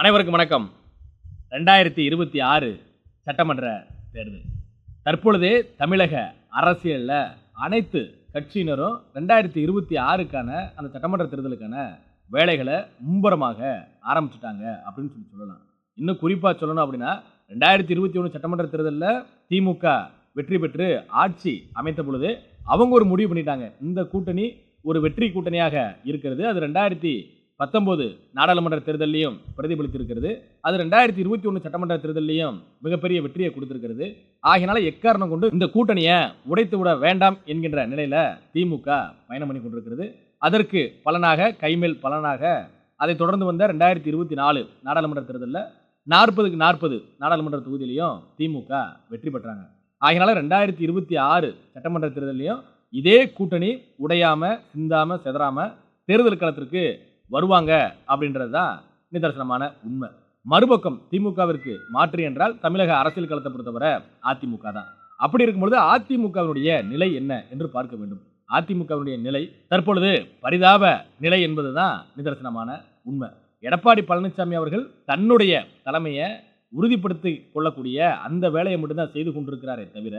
அனைவருக்கும் வணக்கம். ரெண்டாயிரத்தி இருபத்தி ஆறு சட்டமன்ற தேர்தல். தற்பொழுதே தமிழக அரசியலில் அனைத்து கட்சியினரும் ரெண்டாயிரத்தி இருபத்தி ஆறுக்கான அந்த சட்டமன்ற தேர்தலுக்கான வேலைகளை மும்பரமாக ஆரம்பிச்சிட்டாங்க அப்படின்னு சொல்லி சொல்லலாம். இன்னும் குறிப்பாக சொல்லணும் அப்படின்னா ரெண்டாயிரத்தி இருபத்தி ஒன்று சட்டமன்ற தேர்தலில் திமுக வெற்றி பெற்று ஆட்சி அமைத்த பொழுது அவங்க ஒரு முடிவு பண்ணிட்டாங்க. இந்த கூட்டணி ஒரு வெற்றி கூட்டணியாக இருக்கிறது. அது ரெண்டாயிரத்தி பத்தொம்போது நாடாளுமன்ற தேர்தலையும் பிரதிபலித்திருக்கிறது. அது ரெண்டாயிரத்தி இருபத்தி ஒன்று சட்டமன்ற தேர்தலையும் மிகப்பெரிய வெற்றியை கொடுத்திருக்கிறது. ஆகையினால எக்காரணம் கொண்டு இந்த கூட்டணியை உடைத்து விட வேண்டாம் என்கின்ற நிலையில திமுக பயணம் பண்ணி கொண்டிருக்கிறது. அதற்கு பலனாக கைமேல் பலனாக அதை தொடர்ந்து வந்த ரெண்டாயிரத்தி இருபத்தி நாலு நாடாளுமன்ற தேர்தலில் நாற்பதுக்கு நாற்பது நாடாளுமன்ற தொகுதியிலையும் திமுக வெற்றி பெற்றாங்க. ஆகினால ரெண்டாயிரத்தி இருபத்தி ஆறு சட்டமன்ற தேர்தலையும் இதே கூட்டணி உடையாம சிந்தாம செதறாம தேர்தல் களத்திற்கு வருவாங்க அப்படின்றது தான் நிதர்சனமான உண்மை. மறுபக்கம் திமுகவிற்கு மாற்று என்றால் தமிழக அரசியல் களத்தை பொறுத்தவரை அதிமுக தான். அப்படி இருக்கும்பொழுது அதிமுகவினுடைய நிலை என்ன என்று பார்க்க வேண்டும். அதிமுகவினுடைய நிலை தற்பொழுது பரிதாப நிலை என்பதுதான் நிதர்சனமான உண்மை. எடப்பாடி பழனிசாமி அவர்கள் தன்னுடைய தலைமையை உறுதிப்படுத்தி கொள்ளக்கூடிய அந்த வேலையை மட்டும்தான் செய்து கொண்டிருக்கிறாரே தவிர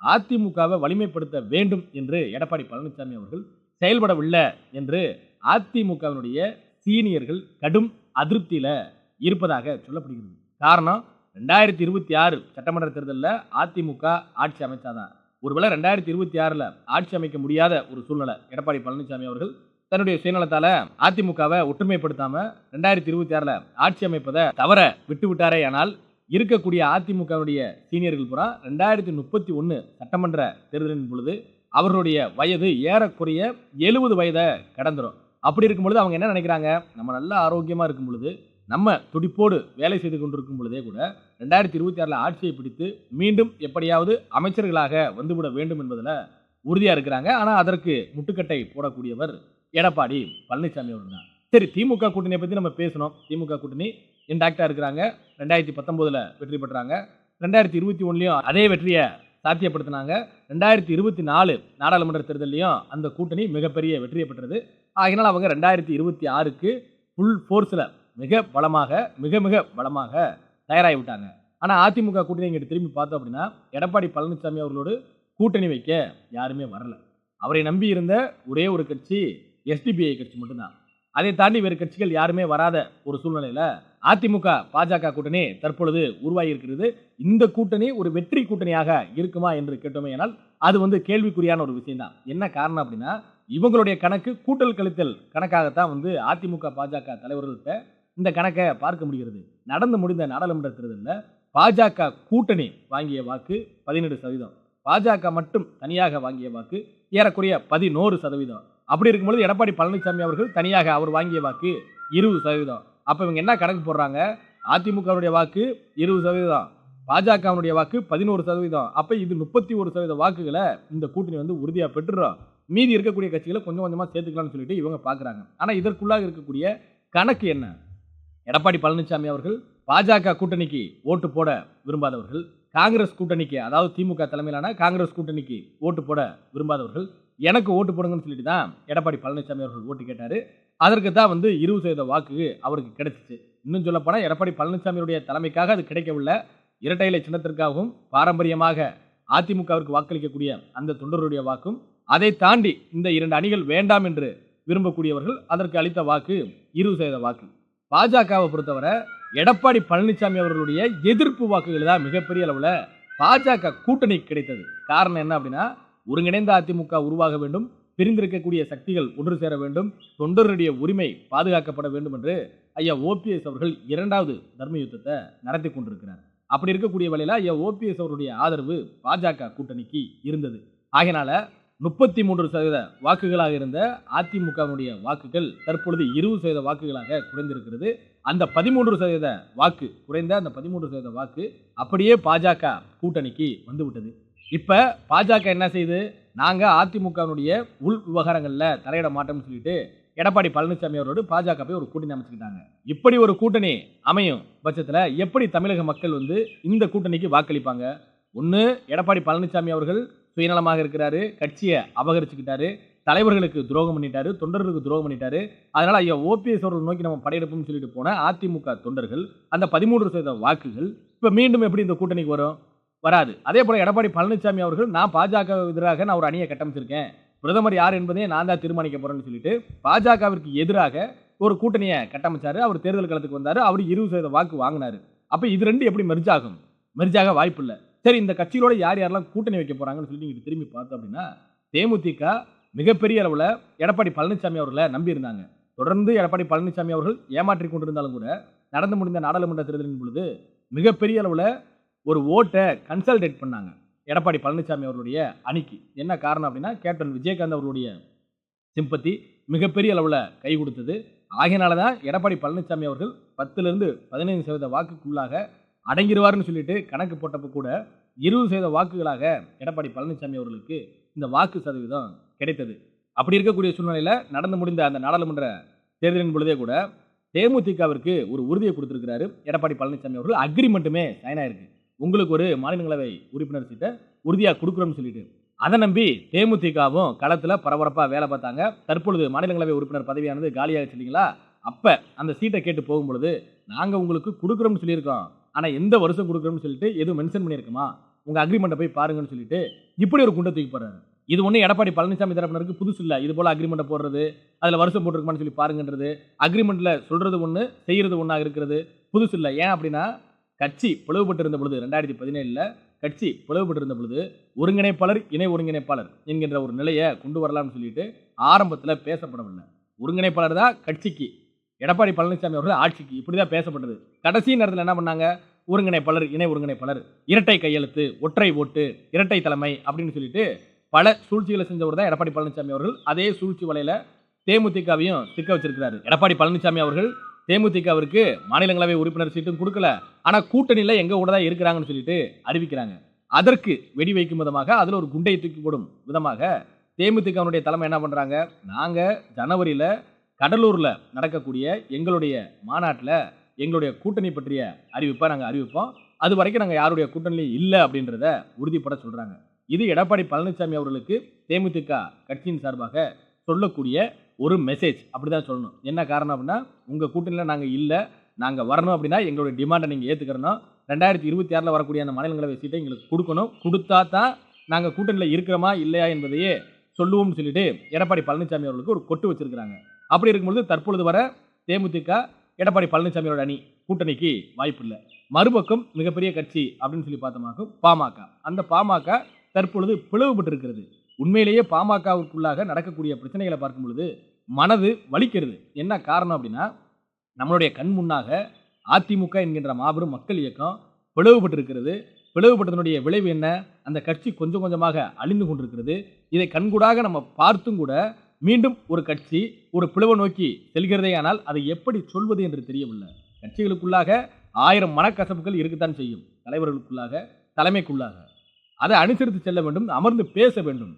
அதிமுகவை வலிமைப்படுத்த வேண்டும் என்று எடப்பாடி பழனிசாமி அவர்கள் செயல்படவில்லை என்று அதிமுகவினுடைய சீனியர்கள் கடும் அதிருப்தியில் இருப்பதாக சொல்லப்படுகிறது. காரணம் ரெண்டாயிரத்தி இருபத்தி ஆறு சட்டமன்ற தேர்தலில் அதிமுக ஆட்சி அமைச்சாதான். ஒருவேளை ரெண்டாயிரத்தி இருபத்தி ஆறில் ஆட்சி அமைக்க முடியாத ஒரு சூழ்நிலை எடப்பாடி பழனிசாமி அவர்கள் தன்னுடைய சுயநலத்தால் அதிமுகவை ஒற்றுமைப்படுத்தாமல் ரெண்டாயிரத்தி இருபத்தி ஆறில் ஆட்சி அமைப்பதை தவற விட்டு விட்டாரே ஆனால் இருக்கக்கூடிய அதிமுகவுடைய சீனியர்கள் புறா ரெண்டாயிரத்தி முப்பத்தி ஒன்று சட்டமன்ற தேர்தலின் பொழுது அவர்களுடைய வயது ஏறக்குறைய எழுபது வயதை கடந்துடும் அப்படி இருக்கும் பொழுது அவங்க என்ன நினைக்கிறாங்க? நம்ம நல்லா ஆரோக்கியமாக இருக்கும் பொழுது நம்ம துடிப்போடு வேலை செய்து கொண்டிருக்கும் பொழுதே கூட ரெண்டாயிரத்தி இருபத்தி ஆறில் ஆட்சியை பிடித்து மீண்டும் எப்படியாவது அமைச்சர்களாக வந்துவிட வேண்டும் என்பதில் உறுதியாக இருக்கிறாங்க. ஆனால் அதற்கு முட்டுக்கட்டை போடக்கூடியவர் எடப்பாடி பழனிசாமி அவர்கள் தான் சரி திமுக கூட்டணியை பற்றி நம்ம பேசணும். திமுக கூட்டணி இன்டாக்டாக இருக்கிறாங்க. ரெண்டாயிரத்தி பத்தொம்போதில் வெற்றி பெற்றாங்க. ரெண்டாயிரத்தி இருபத்தி ஒன்றுலையும் அதே வெற்றியை சாத்தியப்படுத்தினாங்க. ரெண்டாயிரத்தி இருபத்தி நாலு நாடாளுமன்ற தேர்தலையும் அந்த கூட்டணி மிகப்பெரிய வெற்றியை பெற்றது. ஆகினால் அவங்க ரெண்டாயிரத்தி இருபத்தி ஆறுக்கு ஃபுல் ஃபோர்ஸில் மிக பலமாக மிக மிக பலமாக தயாராகி விட்டாங்க. ஆனால் அதிமுக கூட்டணி இங்கிட்டு திரும்பி பார்த்தோம் அப்படின்னா எடப்பாடி பழனிசாமி அவர்களோடு கூட்டணி வைக்க யாருமே வரல. அவரை நம்பி இருந்த ஒரே ஒரு கட்சி எஸ்டிபிஐ கட்சி மட்டும்தான். அதை தாண்டி வேறு கட்சிகள் யாருமே வராத ஒரு சூழ்நிலையில் அதிமுக பாஜக கூட்டணி தற்பொழுது உருவாகியிருக்கிறது. இந்த கூட்டணி ஒரு வெற்றி கூட்டணியாக இருக்குமா என்று கேட்டோமே ஆனால் அது வந்து கேள்விக்குறியான ஒரு விஷயம் தான் என்ன காரணம் அப்படின்னா இவங்களுடைய கணக்கு கூட்டல் கழித்தல் கணக்காகத்தான் வந்து அதிமுக பாஜக தலைவர்கள்ட்ட இந்த கணக்கை பார்க்க முடிகிறது. நடந்து முடிந்த நாடாளுமன்ற தேர்தலில் பாஜக கூட்டணி வாங்கிய வாக்கு பதினெட்டு சதவீதம். பாஜக மட்டும் தனியாக வாங்கிய வாக்கு ஏறக்குறைய பதினோரு சதவீதம். அப்படி இருக்கும்பொழுது எடப்பாடி பழனிசாமி அவர்கள் தனியாக அவர் வாங்கிய வாக்கு இருபது சதவீதம். அப்போ இவங்க என்ன கணக்கு போடுறாங்க? அதிமுகவுடைய வாக்கு இருபது சதவீதம் பாஜகவுடைய வாக்கு பதினோரு சதவீதம். அப்போ இது முப்பத்தி ஒரு சதவீத வாக்குகளை இந்த கூட்டணி வந்து உறுதியாக பெற்றுறோம் மீதி இருக்கக்கூடிய கட்சிகளை கொஞ்சம் கொஞ்சமாக சேர்த்துக்கலாம்னு சொல்லிட்டு இவங்க பார்க்குறாங்க ஆனால் இதற்குள்ளாக இருக்கக்கூடிய கணக்கு என்ன? எடப்பாடி பழனிசாமி அவர்கள் பாஜக கூட்டணிக்கு ஓட்டு போட விரும்பாதவர்கள் காங்கிரஸ் கூட்டணிக்கு அதாவது திமுக தலைமையிலான காங்கிரஸ் கூட்டணிக்கு ஓட்டு போட விரும்பாதவர்கள் எனக்கு ஓட்டு போடுங்கன்னு சொல்லிட்டு தான் எடப்பாடி பழனிசாமி அவர்கள் ஓட்டு கேட்டார். அதற்கு தான் வந்து இருபது சதவீத வாக்கு அவருக்கு கிடைச்சிச்சு. இன்னும் சொல்லப்போனால் எடப்பாடி பழனிசாமியுடைய தலைமைக்காக அது கிடைக்கவில்லை. இரட்டை இலை சின்னத்திற்காகவும் பாரம்பரியமாக அதிமுகவிற்கு வாக்களிக்கக்கூடிய அந்த தொண்டருடைய வாக்கும் அதை தாண்டி இந்த இரண்டு அணிகள் வேண்டாம் என்று விரும்பக்கூடியவர்கள் அதற்கு அளித்த வாக்கு இருபது சதவீத வாக்கு. பாஜகவை பொறுத்தவரை எடப்பாடி பழனிசாமி அவர்களுடைய எதிர்ப்பு வாக்குகள் தான் மிகப்பெரிய அளவில் பாஜக கூட்டணி கிடைத்தது. காரணம் என்ன அப்படின்னா ஒருங்கிணைந்த அதிமுக உருவாக வேண்டும் பிரிந்திருக்கக்கூடிய சக்திகள் ஒன்று சேர வேண்டும் தொண்டருடைய உரிமை பாதுகாக்கப்பட வேண்டும் என்று ஐயா ஓபிஎஸ் அவர்கள் இரண்டாவது தர்ம யுத்தத்தை நடத்தி கொண்டிருக்கிறார். அப்படி இருக்கக்கூடிய வேளையில் ஐயா ஓபிஎஸ் அவருடைய ஆதரவு பாஜக கூட்டணிக்கு இருந்தது. ஆகினால முப்பத்தி மூன்று சதவீத வாக்குகளாக இருந்த அதிமுகவினுடைய வாக்குகள் தற்பொழுது இருபது சதவீத வாக்குகளாக குறைந்திருக்கிறது. அந்த பதிமூன்று சதவீத வாக்கு குறைந்த அந்த பதிமூன்று சதவீத வாக்கு அப்படியே பாஜக கூட்டணிக்கு வந்துவிட்டது. இப்போ பாஜக என்ன செய்யுது நாங்கள் அதிமுகவினுடைய உள் விவகாரங்களில் தலையிட மாட்டோம்னு சொல்லிட்டு எடப்பாடி பழனிசாமி அவரோடு பாஜக போய் ஒரு கூட்டணி அமைச்சுக்கிட்டாங்க. இப்படி ஒரு கூட்டணி அமையும் பட்சத்தில் எப்படி தமிழக மக்கள் வந்து இந்த கூட்டணிக்கு வாக்களிப்பாங்க? ஒன்று எடப்பாடி பழனிசாமி அவர்கள் சுயநலமாக இருக்கிறாரு கட்சியை அபகரிச்சுக்கிட்டாரு தலைவர்களுக்கு துரோகம் பண்ணிட்டாரு தொண்டர்களுக்கு துரோகம் பண்ணிட்டாரு. அதனால் ஐயா ஓபிஎஸ் அவர்கள் நோக்கி நம்ம படையெடுப்போம்னு சொல்லிட்டு போன அதிமுக தொண்டர்கள் அந்த பதிமூன்று சதவீத வாக்குகள் இப்போ மீண்டும் எப்படி இந்த கூட்டணிக்கு வரும்? வராது. அதே போல் எடப்பாடி பழனிசாமி அவர்கள் நான் பாஜக எதிராக நான் ஒரு அணியை கட்டமைச்சிருக்கேன். பிரதமர் யார் என்பதை நான் தான் தீர்மானிக்க போகிறேன்னு சொல்லிட்டு பாஜகவிற்கு எதிராக ஒரு கூட்டணியை கட்டமைச்சாரு. அவர் தேர்தல் களத்துக்கு வந்தார். அவர் இருபது சதவீத வாக்கு வாங்கினாரு. அப்போ இது ரெண்டு எப்படி மெர்ஜ் ஆகும்? வாய்ப்பு இல்லை. சரி இந்த கட்சிகளோட யார் யாரெல்லாம் கூட்டணி வைக்க போகிறாங்கன்னு சொல்லி நீங்கள் திரும்பி பார்த்தோம் அப்படின்னா தேமுதிக மிகப்பெரிய அளவில் எடப்பாடி பழனிசாமி அவர்களை நம்பியிருந்தாங்க தொடர்ந்து எடப்பாடி பழனிசாமி அவர்கள் ஏமாற்றி கொண்டிருந்தாலும் கூட நடந்து முடிந்த நாடாளுமன்ற தேர்தலின் பொழுது மிகப்பெரிய அளவில் ஒரு ஓட்டை கன்சல்டேட் பண்ணாங்க. எடப்பாடி பழனிசாமி அவர்களுடைய அணிக்கு. என்ன காரணம் அப்படின்னா கேப்டன் விஜயகாந்த் அவர்களுடைய சிம்பத்தி மிகப்பெரிய அளவில் கை கொடுத்தது. ஆகையினால தான் எடப்பாடி பழனிசாமி அவர்கள் பத்துலேருந்து பதினைந்து சதவீத வாக்குக்குள்ளாக அடங்கிடுவார்னு சொல்லிட்டு கணக்கு போட்டப்போ கூட இருபது சதவீத வாக்குகளாக எடப்பாடி பழனிசாமி அவர்களுக்கு இந்த வாக்கு சதவீதம் கிடைத்தது. அப்படி இருக்கக்கூடிய சூழ்நிலையில் நடந்து முடிந்த அந்த நாடாளுமன்ற தேர்தலின் பொழுதே கூட தேமுதிகவிற்கு ஒரு உறுதியை கொடுத்துருக்கிறாரு எடப்பாடி பழனிசாமி அவர்கள். அக்ரிமெண்ட்டுமே சைன் ஆயிருக்கு. உங்களுக்கு ஒரு மாநிலங்களவை உறுப்பினர் சீட்டை உறுதியாக கொடுக்குறோம்னு சொல்லிட்டு. அதை நம்பி தேமுதிகவும் களத்தில் பரபரப்பாக வேலை பார்த்தாங்க. தற்பொழுது மாநிலங்களவை உறுப்பினர் பதவியானது காலியாகிச்சு இல்லைங்களா? அப்போ அந்த சீட்டை கேட்டு போகும்பொழுது நாங்கள் உங்களுக்கு கொடுக்குறோம்னு சொல்லியிருக்கோம். ஆனால் எந்த வருஷம் கொடுக்குறோம்னு சொல்லிட்டு எதுவும் மென்ஷன் பண்ணியிருக்குமா? உங்கள் அக்ரிமெண்ட்டை போய் பாருங்கன்னு சொல்லிட்டு இப்படி ஒரு குண்டை தூக்கி போடுறாரு. இது ஒன்றும் எடப்பாடி பழனிசாமி தரப்பினருக்கு புதுசு இல்லை. இது போல் அக்ரிமெண்ட்டை போடுறது அதில் வருஷம் போட்டிருக்குமான்னு சொல்லி பாருங்கன்றது அக்ரிமெண்ட்டில் சொல்கிறது ஒன்று செய்கிறது ஒன்றாக இருக்கிறது புதுசு இல்லை. ஏன் அப்படின்னா கட்சி பிளவுபட்டிருந்த பொழுது ரெண்டாயிரத்தி பதினேழில் கட்சி பிளவுபட்டிருந்த பொழுது ஒருங்கிணைப்பாளர் இணை ஒருங்கிணைப்பாளர் என்கின்ற ஒரு நிலையை கொண்டு வரலாம்னு சொல்லிட்டு ஆரம்பத்தில் பேசப்படவில்லை. ஒருங்கிணைப்பாளர் தான் கட்சிக்கு எடப்பாடி பழனிசாமி அவர்கள் ஆட்சிக்கு இப்படி தான் பேசப்பட்டது. கடைசி நேரத்தில் என்ன பண்ணாங்க? ஒருங்கிணைப்பாளர் இணை ஒருங்கிணைப்பாளர் இரட்டை கையெழுத்து ஒற்றை ஓட்டு இரட்டை தலைமை அப்படின்னு சொல்லிட்டு பல சூழ்ச்சிகளை செஞ்சவர் தான் எடப்பாடி பழனிசாமி அவர்கள். அதே சூழ்ச்சி வலையில் தேமுதிகவையும் சிக்க வச்சிருக்கிறாரு. எடப்பாடி பழனிசாமி அவர்கள் தேமுதிகவிற்கு மாநிலங்களவை உறுப்பினர் சீட்டும் கொடுக்கல. ஆனால் கூட்டணியில் எங்கள் கூட தான் இருக்கிறாங்கன்னு சொல்லிட்டு அறிவிக்கிறாங்க. அதற்கு வெடி வைக்கும் விதமாக அதில் ஒரு குண்டை தூக்கி போடும் விதமாக தேமுதிகவினுடைய தலைமை என்ன பண்ணுறாங்க நாங்கள் ஜனவரியில் கடலூரில் நடக்கக்கூடிய எங்களுடைய மாநாட்டில் எங்களுடைய கூட்டணி பற்றிய அறிவிப்பை நாங்கள் அறிவிப்போம். அது வரைக்கும் நாங்கள் யாருடைய கூட்டணியில் இல்லை அப்படின்றத உறுதிப்பட சொல்கிறாங்க இது எடப்பாடி பழனிசாமி அவர்களுக்கு தேமுதிக கட்சியின் சார்பாக சொல்லக்கூடிய ஒரு மெசேஜ் அப்படி தான் சொல்லணும். என்ன காரணம் அப்படின்னா உங்கள் கூட்டணியில் நாங்கள் இல்லை. நாங்கள் வரணும் அப்படின்னா எங்களுடைய டிமாண்டை நீங்கள் ஏற்றுக்கிறணும் ரெண்டாயிரத்தி இருபத்தி ஆறில் வரக்கூடிய அந்த மாநிலங்களவை சீட்டை எங்களுக்கு கொடுக்கணும். கொடுத்தா தான் நாங்கள் கூட்டணியில் இருக்கிறோமா இல்லையா என்பதையே சொல்லுவோம்னு சொல்லிட்டு எடப்பாடி பழனிசாமி அவர்களுக்கு ஒரு கொட்டு வச்சிருக்கிறாங்க. அப்படி இருக்கும்பொழுது தற்பொழுது வர தேமுதிக எடப்பாடி பழனிசாமியோட அணி கூட்டணிக்கு வாய்ப்பு இல்லை. மறுபக்கம் மிகப்பெரிய கட்சி அப்படின்னு சொல்லி பார்த்தோமாக்கும் பாமக. அந்த பாமக தற்பொழுது பிளவுபட்டு இருக்கிறது. உண்மையிலேயே பாமகவுக்குள்ளாக நடக்கக்கூடிய பிரச்சனைகளை பார்க்கும் பொழுது மனது வலிக்கிறது. என்ன காரணம் அப்படின்னா நம்மளுடைய கண் முன்னாக அதிமுக என்கின்ற மாபெரும் மக்கள் இயக்கம் பிளவுபட்டிருக்கிறது. பிளவுபட்டதனுடைய விளைவு என்ன? அந்த கட்சி கொஞ்சம் கொஞ்சமாக அழிந்து கொண்டிருக்கிறது. இதை கண்கூடாக நம்ம பார்த்தும் கூட மீண்டும் ஒரு கட்சி ஒரு பிளவை நோக்கி செல்கிறதேயானால் அதை எப்படி சொல்வது என்று தெரியவில்லை. கட்சிகளுக்குள்ளாக ஆயிரம் மனக்கசப்புகள் இருக்கத்தான் செய்யும். தலைவர்களுக்குள்ளாக தலைமைக்குள்ளாக. அதை அனுசரித்து செல்ல வேண்டும் அமர்ந்து பேச வேண்டும்.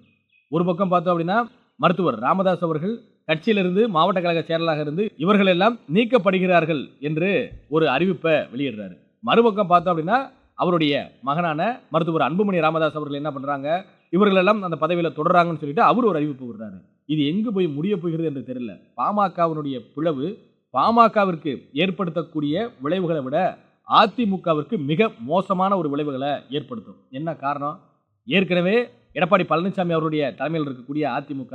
ஒரு பக்கம் பார்த்தோம் அப்படின்னா மருத்துவர் ராமதாஸ் அவர்கள் கட்சியிலிருந்து மாவட்ட கழக செயலாளராக இருந்து இவர்கள் எல்லாம் நீக்கப்படுகிறார்கள் என்று ஒரு அறிவிப்பை வெளியிடுறாரு. மறுபக்கம் பார்த்தோம் அப்படின்னா அவருடைய மகனான மருத்துவர் அன்புமணி ராமதாஸ் அவர்கள் என்ன பண்றாங்க இவர்களெல்லாம் அந்த பதவியில் தொடர்றாங்கன்னு சொல்லிட்டு அவர் ஒரு அறிவிப்பு விடுறாரு. இது எங்கு போய் முடிய போகிறது என்று தெரியல. பாமகவினுடைய பிளவு பாமகவிற்கு ஏற்படுத்தக்கூடிய விளைவுகளை விட அதிமுகவிற்கு மிக மோசமான ஒரு விளைவுகளை ஏற்படுத்தும். என்ன காரணம்? ஏற்கனவே எடப்பாடி பழனிசாமி அவருடைய தலைமையில் இருக்கக்கூடிய அதிமுக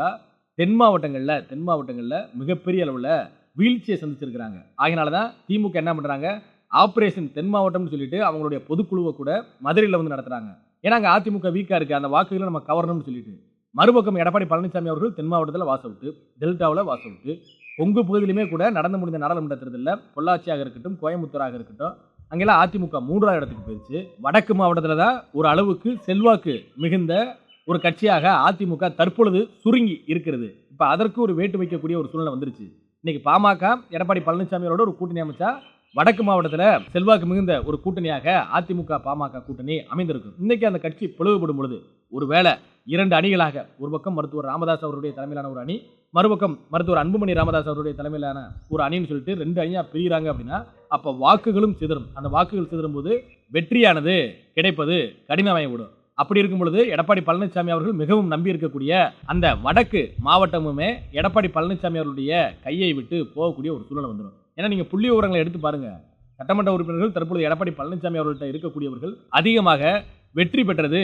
தென் மாவட்டங்களில் தென் மாவட்டங்களில் மிகப்பெரிய அளவில் வீழ்ச்சியை சந்திச்சிருக்கிறாங்க. அதனால தான் திமுக என்ன பண்ணுறாங்க ஆப்ரேஷன் தென் மாவட்டம்னு சொல்லிட்டு அவங்களுடைய பொதுக்குழுவை கூட மதுரையில் வந்து நடத்துகிறாங்க ஏன்னா அங்கே அதிமுக வீக்காக இருக்குது அந்த வாக்குகளை நம்ம கவரணும்னு சொல்லிட்டு. மறுபக்கம் எடப்பாடி பழனிசாமி அவர்கள் தென் மாவட்டத்தில் வாசவிட்டு டெல்டாவில் வாசவிட்டு கொங்கு பகுதியிலுமே கூட நடந்து முடிந்த நாடாளுமன்ற தேர்தலில் பொள்ளாச்சியாக இருக்கட்டும் கோயம்புத்தூராக இருக்கட்டும் அங்கெல்லாம் அதிமுக மூன்றாவது இடத்துக்கு போயிடுச்சு வடக்கு மாவட்டத்தில் தான் ஒரு அளவுக்கு செல்வாக்கு மிகுந்த ஒரு கட்சியாக அதிமுக தற்பொழுது சுருங்கி இருக்கிறது. இப்போ அதற்கு ஒரு வேட்டு வைக்கக்கூடிய ஒரு சூழ்நிலை வந்துருச்சு. இன்னைக்கு பாமக எடப்பாடி பழனிசாமியோட ஒரு கூட்டணி அமைச்சா வடக்கு மாவட்டத்தில் செல்வாக்கு மிகுந்த ஒரு கூட்டணியாக அதிமுக பாமக கூட்டணி அமைந்திருக்கும். இன்னைக்கு அந்த கட்சி பிளவுபடும் பொழுது ஒருவேளை இரண்டு அணிகளாக ஒரு பக்கம் மருத்துவர் ராமதாஸ் அவருடைய தலைமையிலான ஒரு அணி மறுபக்கம் மருத்துவர் அன்புமணி ராமதாஸ் அவருடைய தலைமையிலான ஒரு அணின்னு சொல்லிட்டு ரெண்டு அணியாக பிரிகிறாங்க அப்படின்னா அப்போ வாக்குகளும் சிதறும். அந்த வாக்குகள் சிதறும் போது வெற்றியானது கிடைப்பது கடினமாகி விடும் அப்படி இருக்கும் பொழுது எடப்பாடி பழனிசாமி அவர்கள் மிகவும் நம்பி இருக்கக்கூடிய அந்த வடக்கு மாவட்டமுமே எடப்பாடி பழனிசாமி அவர்களுடைய கையை விட்டு போகக்கூடிய ஒரு சூழல் வந்துடும். ஏன்னா நீங்கள் புள்ளி விவரங்களை எடுத்து பாருங்கள் சட்டமன்ற உறுப்பினர்கள் தற்பொழுது எடப்பாடி பழனிசாமி அவர்கள்ட்ட இருக்கக்கூடியவர்கள் அதிகமாக வெற்றி பெற்றது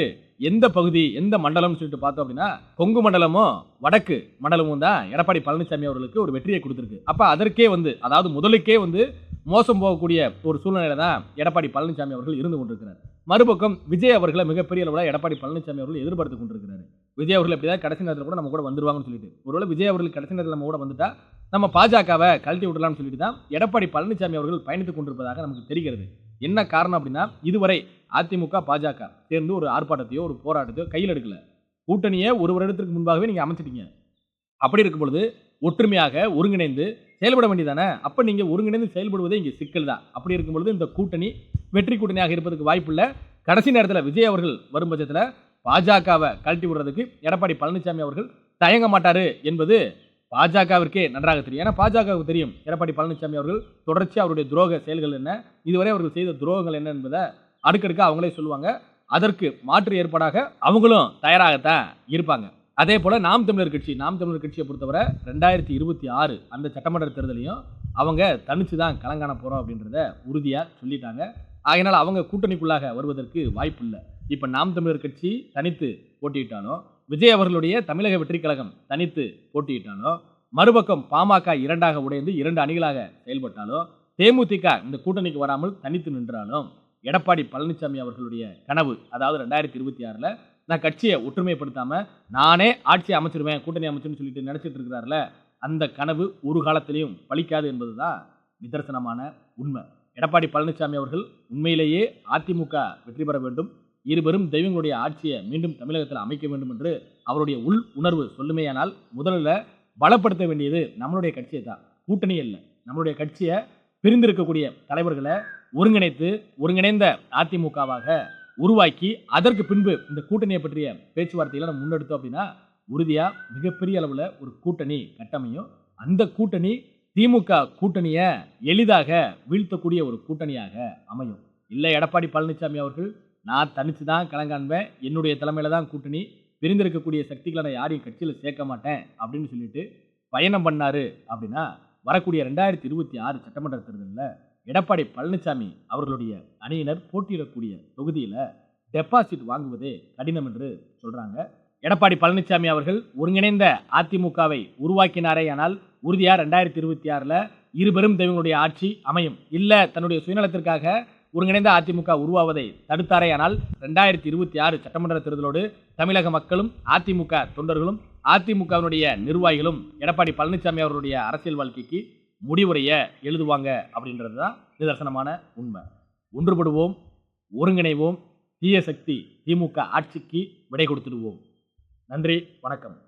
எந்த பகுதி எந்த மண்டலம்னு சொல்லிட்டு பார்த்தோம் அப்படின்னா கொங்கு மண்டலமும் வடக்கு மண்டலமும் தான் எடப்பாடி பழனிசாமி அவர்களுக்கு ஒரு வெற்றியை கொடுத்துருக்கு. அப்போ அதற்கே வந்து அதாவது முதலுக்கே வந்து மோசம் போகக்கூடிய ஒரு சூழ்நிலையில தான் எடப்பாடி பழனிசாமி அவர்கள் இருந்து கொண்டிருக்கிறார். மறுபக்கம் விஜய் அவர்களை மிகப்பெரிய அளவில் எடப்பாடி பழனிசாமி அவர்கள் எதிர்பார்த்து கொண்டிருக்கிறாரு. விஜய் அவர்கள் எப்படிதான் கடைசி நேரத்தில் கூட நம்ம கூட வந்துருவாங்கன்னு சொல்லிட்டு. ஒருவேளை விஜய் அவர்கள் கடைசி நேரத்தில் நம்ம கூட வந்துட்டா நம்ம பாஜகவை கழட்டி விடலாம்னு சொல்லிட்டு தான் எடப்பாடி பழனிசாமி அவர்கள் பயணித்துக் கொண்டிருப்பதாக நமக்கு தெரிகிறது. என்ன காரணம் அப்படின்னா இதுவரை அதிமுக பாஜக சேர்ந்து ஒரு ஆர்ப்பாட்டத்தையோ ஒரு போராட்டத்தையோ கையில் எடுக்கல. கூட்டணியை ஒரு வருடத்திற்கு முன்பாகவே நீங்கள் அமைச்சிட்டீங்க. அப்படி இருக்கும் பொழுது ஒற்றுமையாக ஒருங்கிணைந்து செயல்பட வேண்டியதானே? அப்போ நீங்கள் ஒருங்கிணைந்து செயல்படுவதே இங்கே சிக்கல் தான் அப்படி இருக்கும் பொழுது இந்த கூட்டணி வெற்றி கூட்டணியாக இருப்பதற்கு வாய்ப்பில்லை கடைசி நேரத்தில் விஜய் அவர்கள் வரும் பட்சத்தில் பாஜகவை கழட்டி விடுறதுக்கு எடப்பாடி பழனிசாமி அவர்கள் தயங்க மாட்டார் என்பது பாஜகவிற்கே நன்றாக தெரியும். ஏன்னா பாஜகவுக்கு தெரியும் எடப்பாடி பழனிசாமி அவர்கள் தொடர்ச்சி அவருடைய துரோக செயல்கள் என்ன இதுவரை அவர்கள் செய்த துரோகங்கள் என்ன என்பதை அடுக்கடுக்க அவங்களே சொல்லுவாங்க. அதற்கு மாற்று ஏற்பாடாக அவங்களும் தயாராகத்தான் இருப்பாங்க. அதே போல் நாம் தமிழர் கட்சி நாம் தமிழர் கட்சியை பொறுத்தவரை ரெண்டாயிரத்தி இருபத்தி ஆறு அந்த சட்டமன்ற தேர்தலையும் அவங்க தனித்து தான் கலங்காண போகிறோம் அப்படின்றத உறுதியாக சொல்லிட்டாங்க. ஆகையினால் அவங்க கூட்டணிக்குள்ளாக வருவதற்கு வாய்ப்பு இல்லை இப்போ நாம் தமிழர் கட்சி தனித்து போட்டியிட்டாலும் விஜய் அவர்களுடைய தமிழக வெற்றி கழகம் தனித்து போட்டியிட்டாலும் மறுபக்கம் பாமக இரண்டாக உடைந்து இரண்டு அணிகளாக செயல்பட்டாலும் தேமுதிக இந்த கூட்டணிக்கு வராமல் தனித்து நின்றாலும் எடப்பாடி பழனிசாமி அவர்களுடைய கனவு அதாவது ரெண்டாயிரத்தி இருபத்தி ஆறில் நான் கட்சியை ஒற்றுமைப்படுத்தாமல் நானே ஆட்சி அமைச்சிருவேன் கூட்டணி அமைச்சுன்னு சொல்லிட்டு நினச்சிட்டு இருக்கிறாருல அந்த கனவு ஒரு காலத்திலையும் பலிக்காது என்பதுதான் நிதர்சனமான உண்மை. எடப்பாடி பழனிசாமி அவர்கள் உண்மையிலேயே அதிமுக வெற்றி பெற வேண்டும் இருவரும் தெய்வங்களுடைய ஆட்சியை மீண்டும் தமிழகத்தில் அமைக்க வேண்டும் என்று அவருடைய உள் உணர்வு சொல்லுமேயானால் முதல்ல பலப்படுத்த வேண்டியது நம்மளுடைய கட்சியை தான். கூட்டணி இல்லை நம்மளுடைய கட்சியை பிரிந்திருக்கக்கூடிய தலைவர்களை ஒருங்கிணைத்து ஒருங்கிணைந்த அதிமுகவாக உருவாக்கி அதற்கு பின்பு இந்த கூட்டணியை பற்றிய பேச்சுவார்த்தைகளை நம்ம முன்னெடுத்தோம் அப்படின்னா உறுதியாக மிகப்பெரிய அளவில் ஒரு கூட்டணி கட்டமையும். அந்த கூட்டணி திமுக கூட்டணியை எளிதாக வீழ்த்தக்கூடிய ஒரு கூட்டணியாக அமையும். இல்லை எடப்பாடி பழனிசாமி அவர்கள் நான் தனித்து தான் கலங்காண்பேன். என்னுடைய தலைமையில் தான் கூட்டணி. பிரிந்திருக்கக்கூடிய சக்திகளை நான் யாரையும் கட்சியில் சேர்க்க மாட்டேன் அப்படின்னு சொல்லிட்டு பயணம் பண்ணார் அப்படின்னா வரக்கூடிய ரெண்டாயிரத்தி இருபத்தி ஆறு சட்டமன்ற தேர்தலில் எடப்பாடி பழனிசாமி அவர்களுடைய அணியினர் போட்டியிடக்கூடிய தொகுதியில் டெபாசிட் வாங்குவதே கடினம் என்று சொல்கிறாங்க எடப்பாடி பழனிசாமி அவர்கள் ஒருங்கிணைந்த அதிமுகவை உருவாக்கினாரே ஆனால் உறுதியாக ரெண்டாயிரத்தி இருபத்தி ஆறில் இருபெரும் தெய்வங்களுடைய ஆட்சி அமையும். இல்லை தன்னுடைய சுயநலத்திற்காக ஒருங்கிணைந்த அதிமுக உருவாவதை தடுத்தாரே ஆனால் ரெண்டாயிரத்தி இருபத்தி ஆறு சட்டமன்ற தேர்தலோடு தமிழக மக்களும் அதிமுக தொண்டர்களும் அதிமுகவினுடைய நிர்வாகிகளும் எடப்பாடி பழனிசாமி அவருடைய அரசியல் வாழ்க்கைக்கு முடிவுரைய எழுதுவாங்க அப்படின்றது தான் நிதர்சனமான உண்மை. ஒன்றுபடுவோம் ஒருங்கிணைவோம் தீய சக்தி திமுக ஆட்சிக்கு விடை கொடுத்துடுவோம். நன்றி வணக்கம்.